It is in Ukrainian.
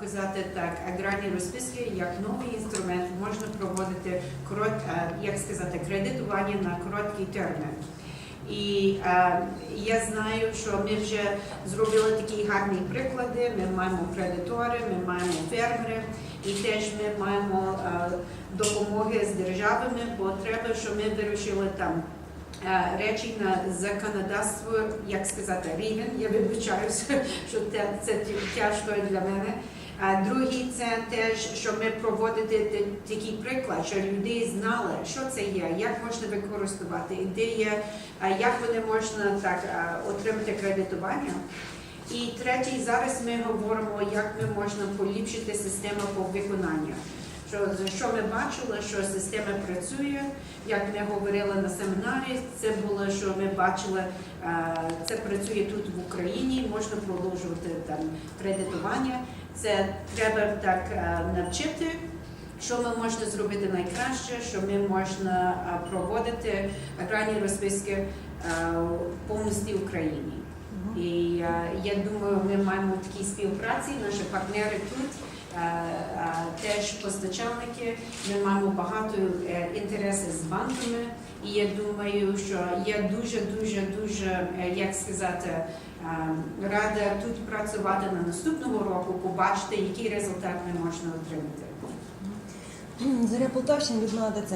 Казати так, аграрні розписки як новий інструмент можна проводити корот, е, як сказати, кредитування на короткий термін. І е, я знаю, що ми вже зробили такі гарні приклади. Ми маємо кредитори, ми маємо фермери, і теж ми маємо е, допомоги з державами, бо треба, що ми вирішили там е, речі на законодавство, як сказати, рівень. Я вибачаюся, що те- це тяжко для мене. А другий це теж, що ми проводити такий приклад, що люди знали, що це є, як можна використовувати, де як вони можна так отримати кредитування. І третій, зараз ми говоримо, як ми можна поліпшити систему по виконанню. Що, що ми бачили, що система працює, як ми говорили на семінарі, це було, що ми бачили, це працює тут в Україні, можна продовжувати там кредитування. Це треба так навчити, що ми можна зробити найкраще, що ми можна проводити аграрні розписки повністю в Україні. І я думаю, ми маємо такі співпраці, наші партнери тут. А, а, Теж постачальники, ми маємо багато е, інтересів з банками, і я думаю, що я дуже, дуже, дуже, е, як сказати, е, рада тут працювати на наступному року, побачити, який результат ми можна отримати. Зоря Полтавщина, Даценко.